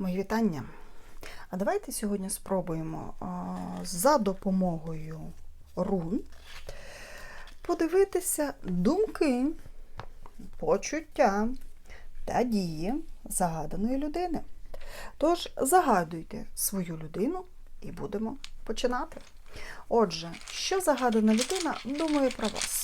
Мої вітання. А давайте сьогодні спробуємо за допомогою рун подивитися думки, почуття та дії загаданої людини. Тож загадуйте свою людину і будемо починати. Отже, що загадана людина думає про вас?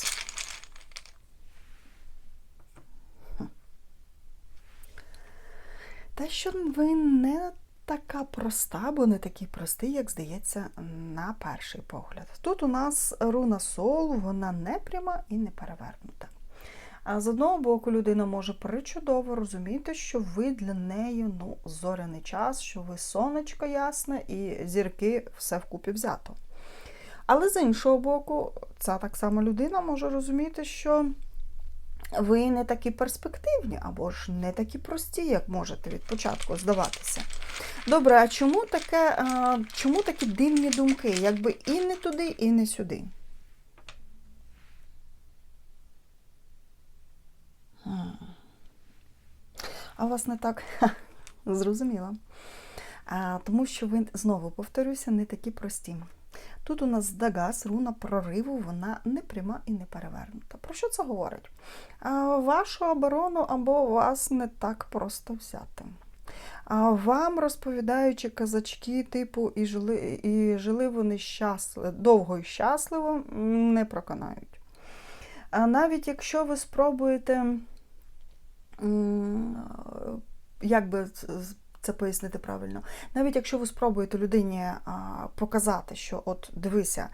Та що ви не така проста, або не такий простий, як здається, на перший погляд. Тут у нас руна сол, вона не пряма і не перевернута. А з одного боку, людина може причудово розуміти, що ви для неї ну, зоряний час, що ви сонечко ясне і зірки все вкупі взято. Але з іншого боку, ця так само людина може розуміти, що ви не такі перспективні або ж не такі прості, як можете від початку здаватися. Добре, а чому таке, а, чому такі дивні думки? Якби і не туди, і не сюди? А вас не так зрозуміло. А, Тому що ви, знову повторюся, не такі прості. Тут у нас Дагас, руна прориву, вона не пряма і не перевернута. Про що це говорить? Вашу оборону або вас не так просто взяти. А Вам розповідаючи казачки, типу, і жили, і жили вони щасливо, довго і щасливо, не проконають. А навіть якщо ви спробуєте, як би це пояснити правильно. Навіть якщо ви спробуєте людині показати, що от дивися,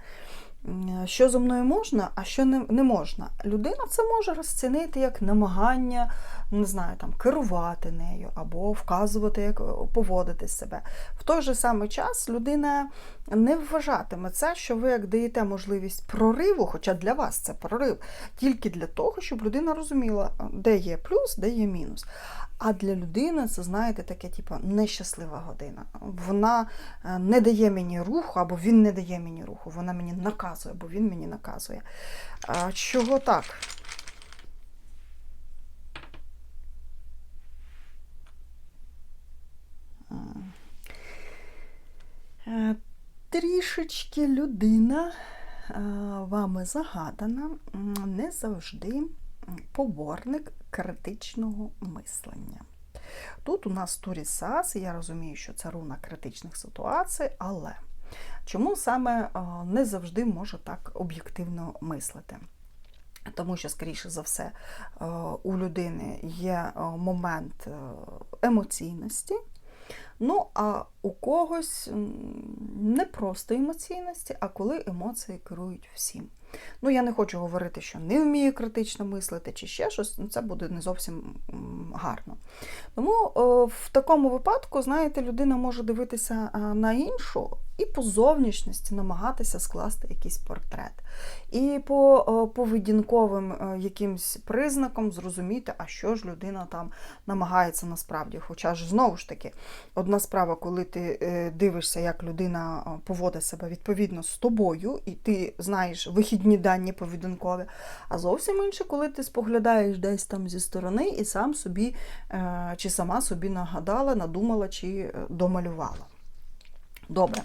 що зо мною можна, а що не, можна, людина це може розцінити як намагання, не знаю, там, керувати нею або вказувати, як поводити себе. В той же самий час людина не вважатиме це, що ви як даєте можливість прориву, хоча для вас це прорив, тільки для того, щоб людина розуміла, де є плюс, де є мінус. А для людини це, знаєте, таке, типу, нещаслива година. Вона не дає мені руху, або він не дає мені руху. Вона мені наказує, або він мені наказує. Чого так? Трішечки людина вами загадана, не завжди поборник критичного мислення. Тут у нас Турісас, я розумію, що це руна критичних ситуацій, але чому саме не завжди може так об'єктивно мислити? Тому що, скоріше за все, у людини є момент емоційності, ну, а у когось не просто емоційності, а коли емоції керують всім. Ну, я не хочу говорити, що не вмію критично мислити чи ще щось, ну це буде не зовсім гарно. Тому в такому випадку, знаєте, людина може дивитися на іншу і по зовнішності намагатися скласти якийсь портрет. І по поведінковим якимсь признакам зрозуміти, а що ж людина там намагається насправді. Хоча ж, знову ж таки, одна справа, коли ти е, дивишся, як людина поводить себе відповідно з тобою, і ти знаєш вихідні дані поведінкові, а зовсім інше, коли ти споглядаєш десь там зі сторони і сам собі е, чи сама собі нагадала, надумала чи е, домалювала. Добре.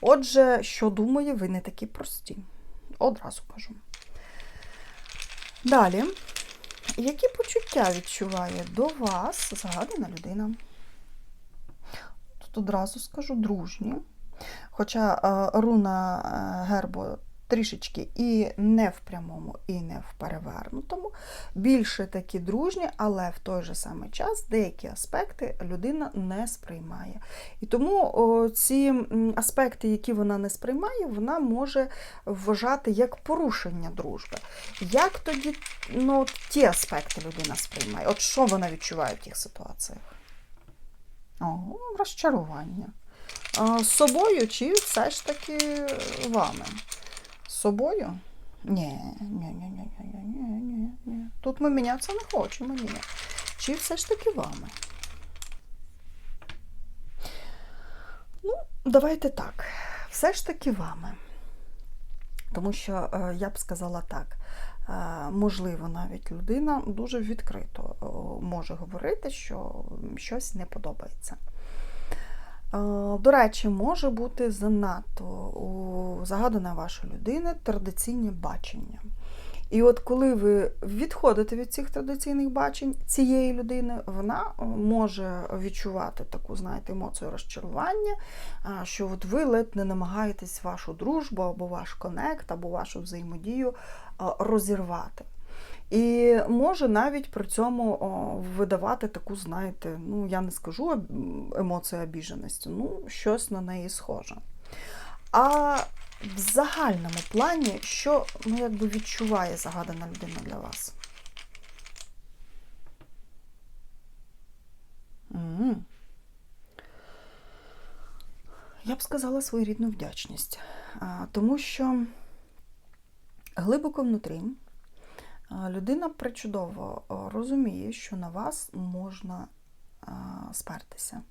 Отже, що думає, ви не такі прості. Одразу кажу. Далі, які почуття відчуває до вас згадана людина? Тут одразу скажу дружні. Хоча руна гербо трішечки і не в прямому, і не в перевернутому. Більше такі дружні, але в той же самий час деякі аспекти людина не сприймає. І тому ці аспекти, які вона не сприймає, вона може вважати як порушення дружби. Як тоді ну, ті аспекти людина сприймає? От що вона відчуває в тих ситуаціях? О, розчарування. З собою чи все ж таки вами? Собою? Ні, ні, ні, ні, ні, ні, ні, ні. Тут ми мінятися не хочемо, ні. Чи все ж таки вами? Ну, давайте так. Все ж таки вами. Тому що я б сказала так. Можливо, навіть людина дуже відкрито може говорити, що щось не подобається. До речі, може бути занадто у загаданої вашої людини традиційне бачення. І от коли ви відходите від цих традиційних бачень цієї людини, вона може відчувати таку, знаєте, емоцію розчарування, що от ви ледь не намагаєтесь вашу дружбу або ваш конект, або вашу взаємодію розірвати. І може навіть при цьому видавати таку, знаєте, ну я не скажу емоцію обіженості, ну щось на неї схоже. А в загальному плані, що ну, якби відчуває загадана людина для вас? Угу. Я б сказала своєрідну вдячність, тому що глибоко внутрі людина причудово розуміє, що на вас можна спертися,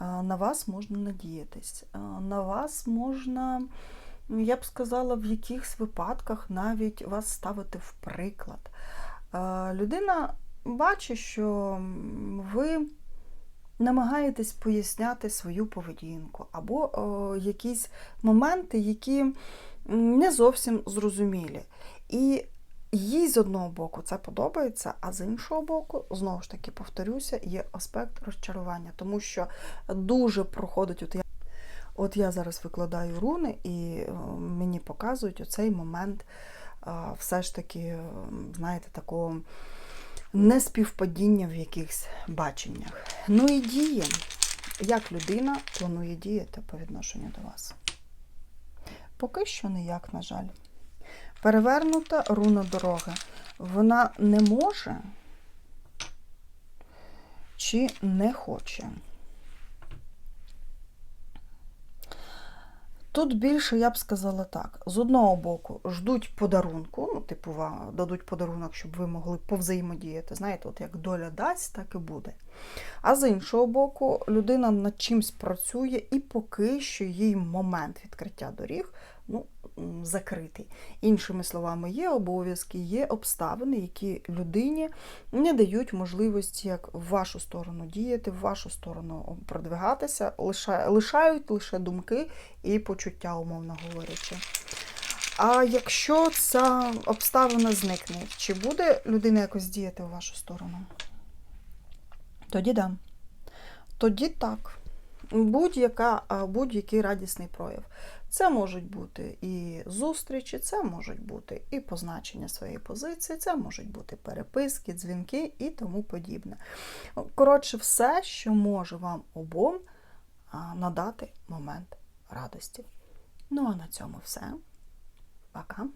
на вас можна надіятись, на вас можна, я б сказала, в якихось випадках навіть вас ставити в приклад. Людина бачить, що ви намагаєтесь поясняти свою поведінку, або якісь моменти, які не зовсім зрозумілі. І їй з одного боку це подобається, а з іншого боку, знову ж таки, повторюся, є аспект розчарування, тому що дуже проходить. От я от я зараз викладаю руни, і мені показують оцей момент все ж таки, знаєте, такого неспівпадіння в якихось баченнях. Ну і діє, як людина планує діяти по відношенню до вас. Поки що ніяк, на жаль. Перевернута руна дороги. Вона не може чи не хоче. Тут більше, я б сказала так: з одного боку, ждуть подарунку, ну, типу, дадуть подарунок, щоб ви могли повзаємодіяти. Знаєте, от як доля дасть, так і буде. А з іншого боку, людина над чимсь працює, і поки що їй момент відкриття доріг ну, закритий. Іншими словами, є обов'язки, є обставини, які людині не дають можливості як в вашу сторону діяти, в вашу сторону продвигатися, лишають лише думки і почуття, умовно говорячи. А якщо ця обставина зникне, чи буде людина якось діяти в вашу сторону? Тоді да. Тоді так. Будь-яка, будь-який радісний прояв. Це можуть бути і зустрічі, це можуть бути і позначення своєї позиції, це можуть бути переписки, дзвінки і тому подібне. Коротше, все, що може вам обом надати момент радості. Ну а на цьому все. Пока.